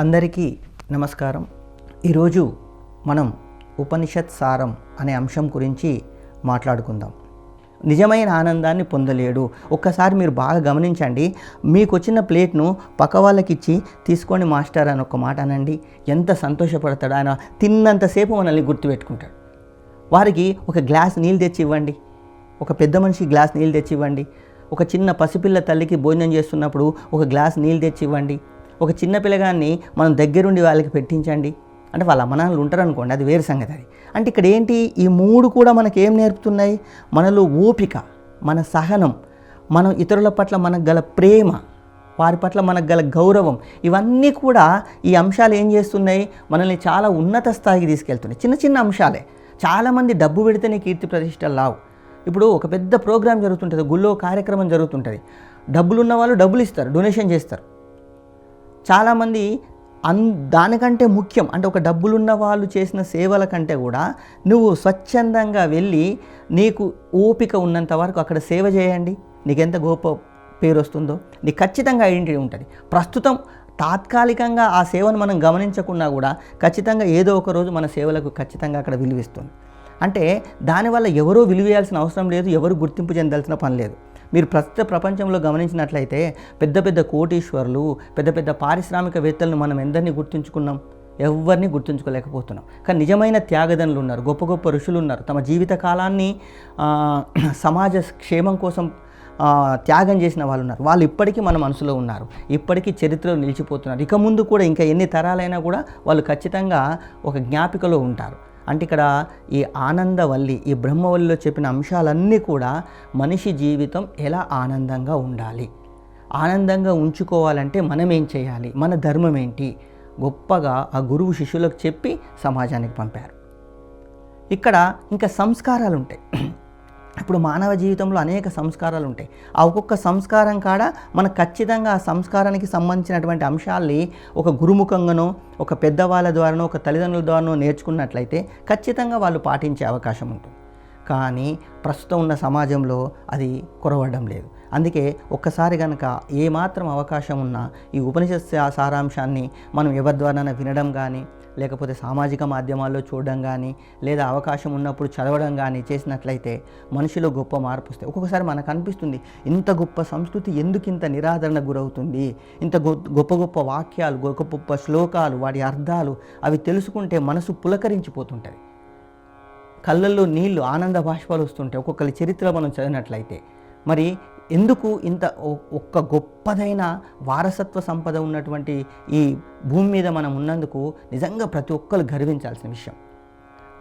అందరికీ నమస్కారం. ఈరోజు మనం ఉపనిషత్ సారం అనే అంశం గురించి మాట్లాడుకుందాం. నిజమైన ఆనందాన్ని పొందలేడు. ఒక్కసారి మీరు బాగా గమనించండి. మీకు వచ్చిన ప్లేట్ను పక్క వాళ్ళకి ఇచ్చి తీసుకోండి మాస్టర్ అని ఒక మాట అనండి. ఎంత సంతోషపడతాడు. ఆయన తిన్నంతసేపు మనల్ని గుర్తుపెట్టుకుంటాడు. వారికి ఒక గ్లాస్ నీళ్ళు తెచ్చి ఇవ్వండి. ఒక పెద్ద మనిషి గ్లాస్ నీళ్ళు తెచ్చి ఇవ్వండి. ఒక చిన్న పసిపిల్ల తల్లికి భోజనం చేస్తున్నప్పుడు ఒక గ్లాస్ నీళ్ళు తెచ్చి ఇవ్వండి. ఒక చిన్న పిల్లగాన్ని మనం దగ్గరుండి వాళ్ళకి పెట్టించండి. అంటే వాళ్ళ అమ్మనాన్నలు ఉంటారు అనుకోండి అది వేరు సంగతి అది. అంటే ఇక్కడ ఏంటి? ఈ మూడు కూడా మనకేం నేర్పుతున్నాయి? మనలో ఓపిక మన సహనం మనం ఇతరుల పట్ల మనకు గల ప్రేమ వారి పట్ల మనకు గల గౌరవం ఇవన్నీ కూడా ఈ అంశాలు ఏం చేస్తున్నాయి? మనల్ని చాలా ఉన్నత స్థాయికి తీసుకెళ్తున్నాయి. చిన్న చిన్న అంశాలే. చాలామంది డబ్బు పెడితేనే కీర్తి ప్రతిష్టలు లావు ఇప్పుడు ఒక పెద్ద ప్రోగ్రాం జరుగుతుంటుంది గుళ్ళో కార్యక్రమం జరుగుతుంటుంది. డబ్బులు ఉన్న వాళ్ళు డబ్బులు ఇస్తారు డొనేషన్ చేస్తారు. చాలామంది అన్ దానికంటే ముఖ్యం అంటే ఒక డబ్బులున్న వాళ్ళు చేసిన సేవల కంటే కూడా నువ్వు స్వచ్ఛందంగా వెళ్ళి నీకు ఓపిక ఉన్నంత వరకు అక్కడ సేవ చేయండి. నీకెంత గొప్ప పేరు వస్తుందో నీకు ఖచ్చితంగా ఐడెంటిటీ ఉంటుంది. ప్రస్తుతం తాత్కాలికంగా ఆ సేవను మనం గమనించకున్నా కూడా ఖచ్చితంగా ఏదో ఒక రోజు మన సేవలకు ఖచ్చితంగా అక్కడ విలువిస్తుంది. అంటే దానివల్ల ఎవరో విలువేయాల్సిన అవసరం లేదు ఎవరు గుర్తింపు చెందాల్సిన పని లేదు. మీరు ప్రస్తుత ప్రపంచంలో గమనించినట్లయితే పెద్ద పెద్ద కోటీశ్వరులు పెద్ద పెద్ద పారిశ్రామికవేత్తలను మనం ఎందరిని గుర్తుంచుకున్నాం? ఎవరిని గుర్తుంచుకోలేకపోతున్నాం. కానీ నిజమైన త్యాగదనులు ఉన్నారు గొప్ప గొప్ప ఋషులు ఉన్నారు. తమ జీవిత కాలాన్ని సమాజ క్షేమం కోసం త్యాగం చేసిన వాళ్ళు ఉన్నారు. వాళ్ళు ఇప్పటికీ మన మనసులో ఉన్నారు. ఇప్పటికీ చరిత్రలో నిలిచిపోతున్నారు. ఇక ముందు కూడా ఇంకా ఎన్ని తరాలైనా కూడా వాళ్ళు ఖచ్చితంగా ఒక జ్ఞాపికలో ఉంటారు. అంటే ఇక్కడ ఈ ఆనందవల్లి ఈ బ్రహ్మవల్లిలో చెప్పిన అంశాలన్నీ కూడా మనిషి జీవితం ఎలా ఆనందంగా ఉండాలి? ఆనందంగా ఉంచుకోవాలంటే మనం ఏం చేయాలి? మన ధర్మం ఏంటి? గొప్పగా ఆ గురువు శిష్యులకు చెప్పి సమాజానికి పంపారు. ఇక్కడ ఇంకా సంస్కారాలు ఉంటాయి. ఇప్పుడు మానవ జీవితంలో అనేక సంస్కారాలు ఉంటాయి. ఆ ఒక్కొక్క సంస్కారం కాడ మనకు ఖచ్చితంగా ఆ సంస్కారానికి సంబంధించినటువంటి అంశాల్ని ఒక గురుముఖంగానో ఒక పెద్దవాళ్ళ ద్వారానో ఒక తల్లిదండ్రుల ద్వారానో నేర్చుకున్నట్లయితే ఖచ్చితంగా వాళ్ళు పాటించే అవకాశం ఉంటుంది. కానీ ప్రస్తుతం ఉన్న సమాజంలో అది కొరవడం లేదు. అందుకే ఒక్కసారి కనుక ఏమాత్రం అవకాశం ఉన్నా ఈ ఉపనిషత్ సారాంశాన్ని మనం ఎవరి ద్వారానైనా వినడం కానీ లేకపోతే సామాజిక మాధ్యమాల్లో చూడడం కానీ లేదా అవకాశం ఉన్నప్పుడు చదవడం కానీ చేసినట్లయితే మనిషిలో గొప్ప మార్పు వస్తాయి ఒక్కొక్కసారి మనకు అనిపిస్తుంది ఇంత గొప్ప సంస్కృతి ఎందుకు ఇంత నిరాదరణ గురవుతుంది? ఇంత గొప్ప గొప్ప వాక్యాలు గొప్ప గొప్ప శ్లోకాలు వాటి అర్థాలు అవి తెలుసుకుంటే మనసు పులకరించిపోతుంటుంది. కళ్ళల్లో నీళ్ళు ఆనంద బాష్పాలు వస్తుంటాయి. ఒక్కొక్కరి చరిత్ర మనం చదివినట్లయితే. మరి ఎందుకు ఇంత ఒ- ఒక్క గొప్పదైన వారసత్వ సంపద ఉన్నటువంటి ఈ భూమి మీద మనం ఉన్నందుకు నిజంగా ప్రతి ఒక్కరు గర్వించాల్సిన విషయం.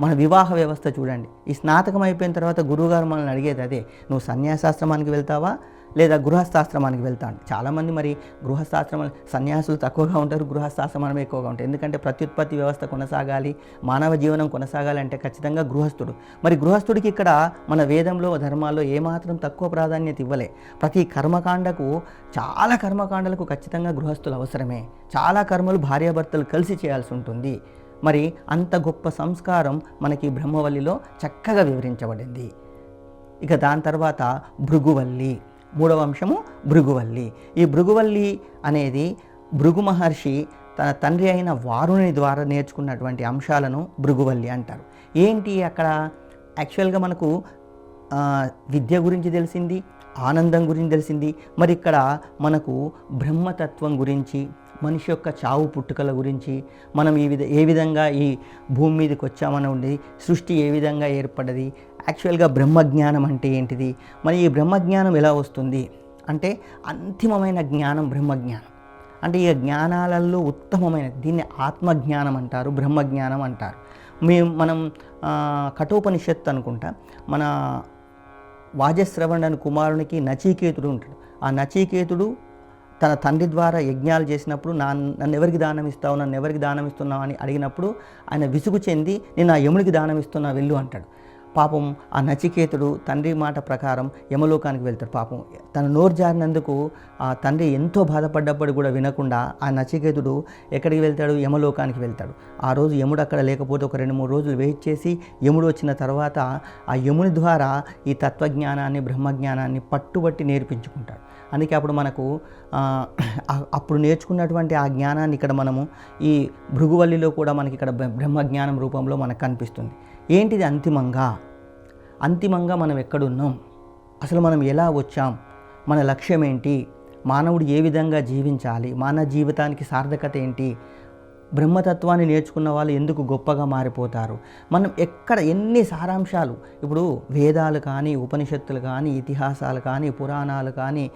మన వివాహ వ్యవస్థ చూడండి. ఈ స్నాతకం అయిపోయిన తర్వాత గురువుగారు మనల్ని అడిగేది అదే నువ్వు సన్యాసాశ్రమానికి వెళ్తావా? లేదా గృహస్థాశ్రమానికి వెళ్తాను చాలామంది మరి గృహస్థాశ్రమం సన్యాసులు తక్కువగా ఉంటారు గృహస్థాశ్రమం ఎక్కువగా ఉంటాయి. ఎందుకంటే ప్రత్యుత్పత్తి వ్యవస్థ కొనసాగాలి మానవ జీవనం కొనసాగాలి అంటే ఖచ్చితంగా గృహస్థుడు. మరి గృహస్థుడికి ఇక్కడ మన వేదంలో ధర్మాల్లో ఏమాత్రం తక్కువ ప్రాధాన్యత ఇవ్వలే. ప్రతి కర్మకాండకు చాలా కర్మకాండలకు ఖచ్చితంగా గృహస్థులు అవసరమే. చాలా కర్మలు భార్యాభర్తలు కలిసి చేయాల్సి ఉంటుంది. మరి అంత గొప్ప సంస్కారం మనకి బ్రహ్మవల్లిలో చక్కగా వివరించబడింది. ఇక దాని తర్వాత భృగువల్లి. మూడవ అంశము భృగువల్లి. ఈ భృగువల్లి అనేది భృగు మహర్షి తన తండ్రి అయిన వారుని ద్వారా నేర్చుకున్నటువంటి అంశాలను భృగువల్లి అంటారు. ఏంటి అక్కడ? యాక్చువల్గా మనకు విద్య గురించి తెలిసింది ఆనందం గురించి తెలిసింది మరి ఇక్కడ మనకు బ్రహ్మతత్వం గురించి మనిషి యొక్క చావు పుట్టుకల గురించి మనం ఈ విధ ఏ విధంగా ఈ భూమి మీదకి వచ్చామని ఉంది సృష్టి ఏ విధంగా ఏర్పడ్డది యాక్చువల్గా బ్రహ్మజ్ఞానం అంటే ఏంటిది మరి ఈ బ్రహ్మజ్ఞానం ఎలా వస్తుంది? అంటే అంతిమమైన జ్ఞానం బ్రహ్మజ్ఞానం. అంటే ఈ జ్ఞానాలలో ఉత్తమమైన దీన్ని ఆత్మజ్ఞానం అంటారు బ్రహ్మజ్ఞానం అంటారు. మేము మనం కఠోపనిషత్తు అనుకుంటా మన వాజశ్రవణుని కుమారునికి నచీకేతుడు ఉంటాడు. ఆ నచీకేతుడు తన తండ్రి ద్వారా యజ్ఞాలు చేసినప్పుడు నా నన్ను ఎవరికి దానం ఇస్తావు నన్ను ఎవరికి దానం ఇస్తున్నావు అని అడిగినప్పుడు ఆయన విసుగు చెంది నేను ఆ యముడికి దానం ఇస్తున్నా వెళ్ళు అంటాడు. పాపం ఆ నచికేతుడు తండ్రి మాట ప్రకారం యమలోకానికి వెళ్తాడు పాపం. తన నోరు జారినందుకు ఆ తండ్రి ఎంతో బాధపడ్డప్పుడు కూడా వినకుండా ఆ నచికేతుడు ఎక్కడికి వెళ్తాడు? యమలోకానికి వెళ్తాడు. ఆ రోజు యముడు అక్కడ లేకపోతే ఒక రెండు మూడు రోజులు వెయిట్ చేసి యముడు వచ్చిన తర్వాత ఆ యముని ద్వారా ఈ తత్వజ్ఞానాన్ని బ్రహ్మజ్ఞానాన్ని పట్టుబట్టి నేర్పించుకుంటాడు. అందుకే అప్పుడు మనకు అప్పుడు నేర్చుకున్నటువంటి ఆ జ్ఞానాన్ని ఇక్కడ మనము ఈ భృగువల్లిలో కూడా మనకి ఇక్కడ బ్రహ్మజ్ఞానం రూపంలో మనకు కనిపిస్తుంది. ఏంటిది అంతిమంగా? అంతిమంగా మనం ఎక్కడున్నాం? అసలు మనం ఎలా వచ్చాం? మన లక్ష్యం ఏంటి? మానవుడు ఏ విధంగా జీవించాలి? మానవ జీవితానికి సార్థకత ఏంటి? బ్రహ్మతత్వాన్ని నేర్చుకున్న వాళ్ళు ఎందుకు గొప్పగా మారిపోతారు? మనం ఎక్కడ ఎన్ని సారాంశాలు? ఇప్పుడు వేదాలు కానీ ఉపనిషత్తులు కానీ ఇతిహాసాలు కానీ పురాణాలు కానీ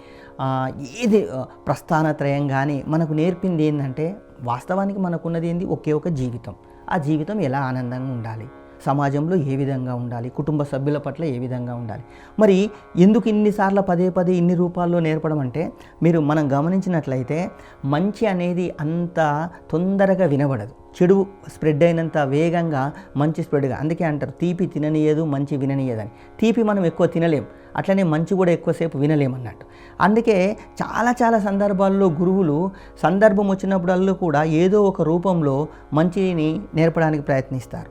ఏది ప్రస్థానత్రయం కానీ మనకు నేర్పింది ఏంటంటే వాస్తవానికి మనకున్నది ఏంది? ఒకే ఒక జీవితం. ఆ జీవితం ఎలా ఆనందంగా ఉండాలి? సమాజంలో ఏ విధంగా ఉండాలి? కుటుంబ సభ్యుల పట్ల ఏ విధంగా ఉండాలి? మరి ఎందుకు ఇన్నిసార్లు పదే పదే ఇన్ని రూపాల్లో నేర్పడం అంటే మీరు మనం గమనించినట్లయితే మంచి అనేది అంత తొందరగా వినబడదు. చెడు స్ప్రెడ్ అయినంత వేగంగా మంచి స్ప్రెడ్గా అందుకే అంటారు తీపి తిననీయదు మంచి విననీయదని. తీపి మనం ఎక్కువ తినలేం. అట్లనే మంచి కూడా ఎక్కువసేపు వినలేమన్నట్టు అందుకే చాలా చాలా సందర్భాల్లో గురువులు సందర్భం వచ్చినప్పుడల్లా కూడా ఏదో ఒక రూపంలో మంచిని నేర్పడానికి ప్రయత్నిస్తారు.